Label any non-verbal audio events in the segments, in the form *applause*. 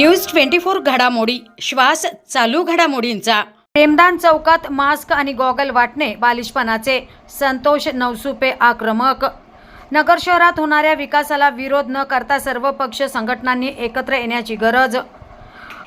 News twenty four घडामोडी. श्वास चालू घडामोडींचा. प्रेमदान चौकात मास्क आणि गॉगल वाटणे बालिशपणाचे. संतोष नवसुपे आक्रमक. नगर शहरात होणाऱ्या विकासाला विरोध न करता सर्व पक्ष संघटनांनी एकत्र येण्याची गरज.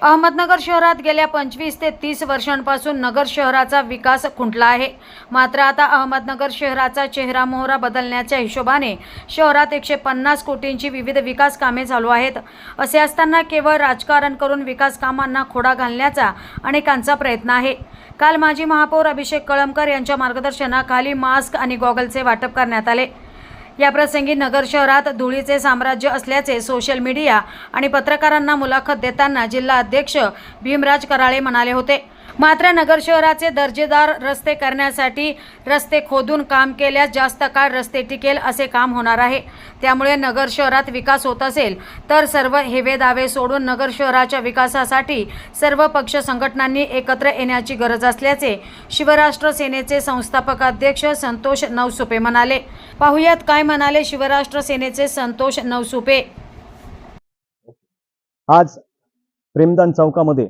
अहमदनगर शहरात गेल्या पंचवीस ते तीस वर्षांपासून नगर शहराचा विकास खुंटला आहे. मात्र आता अहमदनगर शहराचा चेहरा मोहरा बदलण्याच्या हिशोबाने शहरात एकशे पन्नास कोटींची विविध विकास कामे चालू आहेत. असे असताना केवळ राजकारण करून विकास कामांना खोडा घालण्याचा अनेकांचा प्रयत्न आहे. काल माजी महापौर अभिषेक कळमकर यांच्या मार्गदर्शनाखाली मास्क आणि गॉगलचे वाटप करण्यात आले. याप्रसंगी नगर शहरात धुळीचे साम्राज्य असल्याचे सोशल मीडिया आणि पत्रकारांना मुलाखत देताना जिल्हा अध्यक्ष भीमराज कराळे म्हणाले होते. मात्र नगर शहराचे दर्जेदार रस्ते करण्यासाठी रस्ते खोदून काम केल्यास जास्त काळ रस्ते टिकेल असे काम होणार आहे. त्यामुळे नगर शहरात विकास होत असेल तर सर्व हेवे दावे सोडून नगर शहराच्या विकासासाठी सर्व पक्ष संघटनांनी एकत्र येण्याची गरज असल्याचे शिवराष्ट्र सेनेचे संस्थापक अध्यक्ष संतोष नवसुपे म्हणाले. पाहुयात काय म्हणाले शिवराष्ट्र सेनेचे संतोष नवसुपे. आज प्रेमदान चौकामध्ये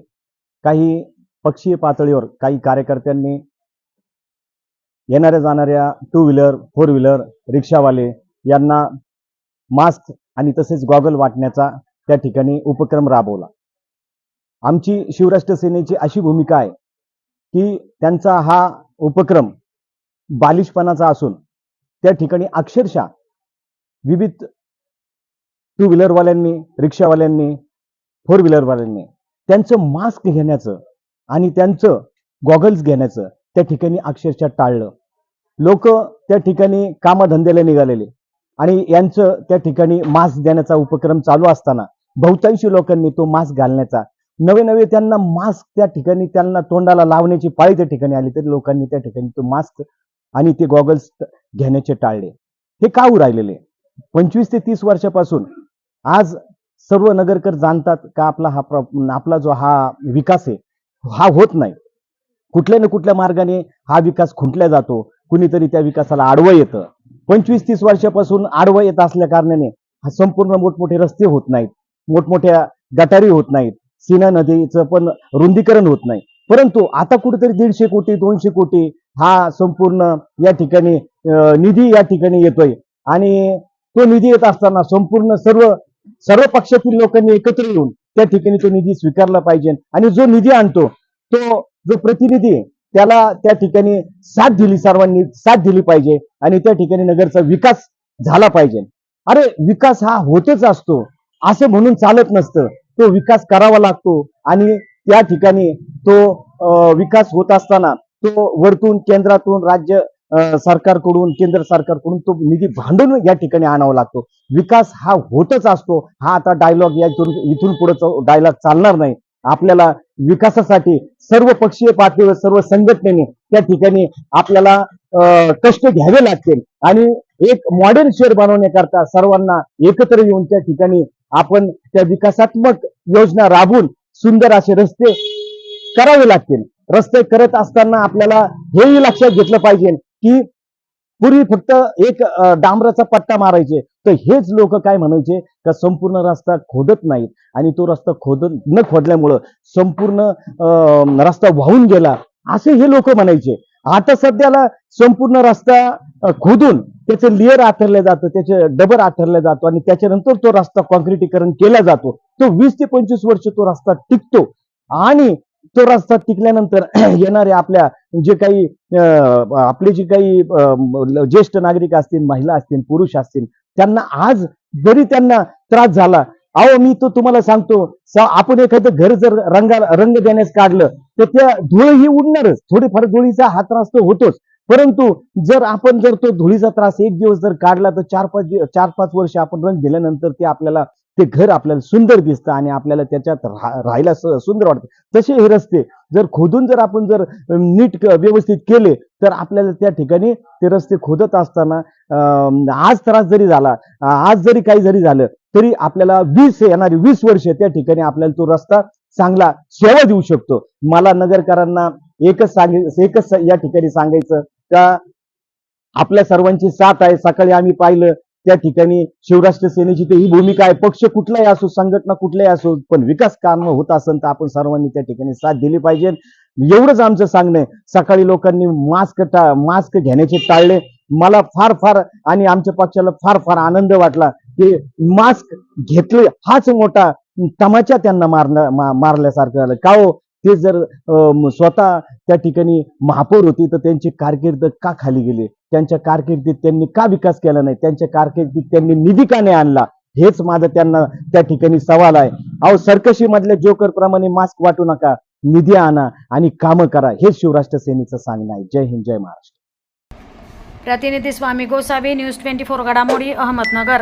काही पक्षीय पातळीवर काही कार्यकर्त्यांनी येणाऱ्या जाणाऱ्या टू व्हीलर फोर व्हीलर रिक्षावाले यांना मास्क आणि तसेच गॉगल वाटण्याचा त्या ठिकाणी उपक्रम राबवला. आमची शिवराष्ट्र सेनेची अशी भूमिका आहे की त्यांचा हा उपक्रम बालिशपणाचा असून त्या ठिकाणी अक्षरशः विविध टू व्हीलरवाल्यांनी रिक्षावाल्यांनी फोर व्हीलरवाल्यांनी त्यांचं मास्क घेण्याचं आणि त्यांचं गॉगल्स घेण्याचं त्या ठिकाणी अक्षरशः टाळलं. लोक त्या ठिकाणी कामधंद्याला निघालेले. आणि यांचं त्या ठिकाणी मास्क देण्याचा उपक्रम चालू असताना बहुतांशी लोकांनी तो मास्क घालण्याचा नवे नवे त्यांना मास्क त्या ठिकाणी त्यांना तोंडाला लावण्याची पाळी त्या ठिकाणी आली तरी लोकांनी त्या ठिकाणी तो मास्क आणि ते गॉगल्स घेण्याचे टाळले. हे का होऊ राहिलेले? पंचवीस ते तीस वर्षापासून आज सर्व नगरकर जाणतात का आपला हा प्र- आपला जो हा विकास आहे हा होत नाही. कुठल्या ना कुठल्या मार्गाने हा विकास खुंटला जातो कुणीतरी त्या विकासाला आडवं येतं. पंचवीस तीस वर्षापासून आडवं येत असल्या कारणाने हा संपूर्ण मोठमोठे रस्ते होत नाहीत मोठमोठ्या गटारी होत नाहीत सीना नदीचं पण रुंदीकरण होत नाही. परंतु आता कुठेतरी दीडशे कोटी दोनशे कोटी हा संपूर्ण या ठिकाणी निधी या ठिकाणी येतोय. आणि तो निधी येत असताना संपूर्ण सर्व सर्व पक्षातील लोकांनी एकत्र येऊन त्या ठिकाणी तो निधी स्वीकारला पाहिजे. आणि जो निधी आणतो तो जो प्रतिनिधी त्याला त्या ठिकाणी साथ दिली सर्वांनी साथ दिली पाहिजे आणि त्या ठिकाणी नगरचा विकास झाला पाहिजे. अरे विकास हा होतच असतो. असं म्हणून चालत नसतं. तो विकास करावा लागतो आणि त्या ठिकाणी तो अं, विकास होत असताना तो वरतून केंद्रातून राज्य सरकारकडून केंद्र सरकारकडून तो निधी भांडून या ठिकाणी आणावा लागतो. विकास हा होतच असतो. हा आता डायलॉग या इथून इथून पुढे डायलॉग चालणार नाही. आपल्याला विकासासाठी सर्व पक्षीय पातळीवर सर्व संघटनेने त्या ठिकाणी आपल्याला अं, कष्ट घ्यावे लागतील. आणि एक मॉडर्न शहर बनवण्याकरता सर्वांना एकत्र येऊन त्या ठिकाणी आपण त्या विकासात्मक योजना राबवून सुंदर असे रस्ते करावे लागतील. रस्ते करत असताना आपल्याला हेही लक्षात घेतलं पाहिजे. की पूर्वी फक्त एक डांबराचा पट्टा मारायचे. तर हेच लोक काय म्हणायचे? का संपूर्ण रस्ता खोदत नाहीत. आणि तो रस्ता खोदत न खोदल्यामुळं संपूर्ण अं, रस्ता वाहून गेला. असे हे लोक म्हणायचे. आता सध्याला संपूर्ण रस्ता खोदून त्याचं लेअर आथरलं जातं त्याचे डबर आथरलं जातो आणि त्याच्यानंतर तो रस्ता कॉन्क्रिटीकरण केला जातो. तो वीस ते पंचवीस वर्ष तो रस्ता टिकतो. आणि तो रस्ता टिकल्यानंतर *clears throat* येणारे आपल्या जे काही आपले जे काही ज्येष्ठ नागरिक असतील महिला असतील पुरुष असतील त्यांना आज जरी त्यांना त्रास झाला अहो मी तो तुम्हाला सांगतो आपण एखादं घर जर रंगा रंग देण्यास काढलं तर त्या धुळ ही उडणारच. थोडीफार धुळीचा हा त्रास तो होतोच. परंतु जर आपण जर तो धुळीचा त्रास एक दिवस जर काढला तर चार पाच चार पाच वर्ष आपण रंग दिल्यानंतर ते आपल्याला ते घर आपल्याला सुंदर दिसतं आणि आपल्याला त्याच्यात राह राहायला सुंदर वाटतं. तसे हे रस्ते जर खोदून जर आपण जर नीट व्यवस्थित केले तर आपल्याला त्या ठिकाणी ते रस्ते खोदत असताना अं, आज त्रास जरी झाला आज जरी काही जरी झालं तरी आपल्याला वीस येणारी वीस वर्ष त्या ठिकाणी आपल्याला तो रस्ता चांगला सेवा देऊ शकतो. मला नगरकरांना एकच सांग एकच या ठिकाणी सांगायचं का आपल्या सर्वांची साथ आहे. सकाळी आम्ही पाहिलं त्या ठिकाणी शिवराष्ट्र सेनेची तर ही भूमिका आहे. पक्ष कुठलाही असो संघटना कुठलाही असो पण विकास कारण होत असेल तर आपण सर्वांनी त्या ठिकाणी साथ दिली पाहिजे. एवढंच आमचं सांगणं आहे. सकाळी लोकांनी मास्क टा मास्क घेण्याचे टाळले. मला फार फार आणि आमच्या पक्षाला फार फार आनंद वाटला की मास्क घेतले हाच मोठा तमाचा त्यांना मारण्या मा- मारल्यासारखं झालं. का हो? ते जर स्वतः त्या ठिकाणी महापौर होती तर त्यांची कारकीर्द का खाली गेली? त्यांच्या कारकिर्दीत त्यांनी का विकास केला नाही? त्यांच्या कारकिर्दीत त्यांनी निधी का नाही आणला? हेच माझं त्यांना त्या ठिकाणी सवाल आहे. अहो सरकशी मधल्या जोकर प्रमाणे मास्क वाटू नका. निधी आणा आणि कामं करा. हेच शिवराष्ट्र सेनेचं सांगणं आहे. जय हिंद जय महाराष्ट्र. प्रतिनिधी Swami Gosavi news twenty four घडामोडी अहमदनगर.